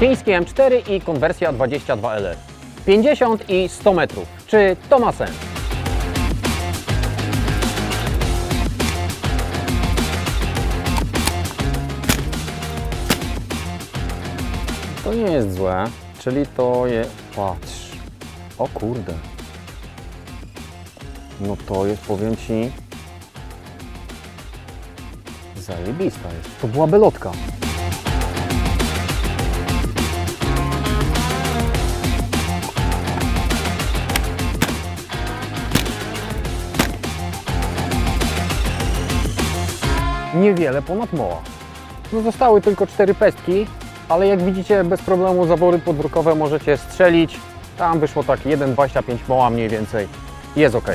Chiński M4 i konwersja 22LR. 50 i 100 metrów. Czy to ma sens? To nie jest złe, czyli to je... Patrz. O kurde. No to jest, powiem Ci... Zajebista jest. To była belotka. Niewiele ponad moła. No zostały tylko cztery pestki, ale jak widzicie bez problemu zawory podwórkowe możecie strzelić. Tam wyszło tak 1,25 moła mniej więcej. Jest ok.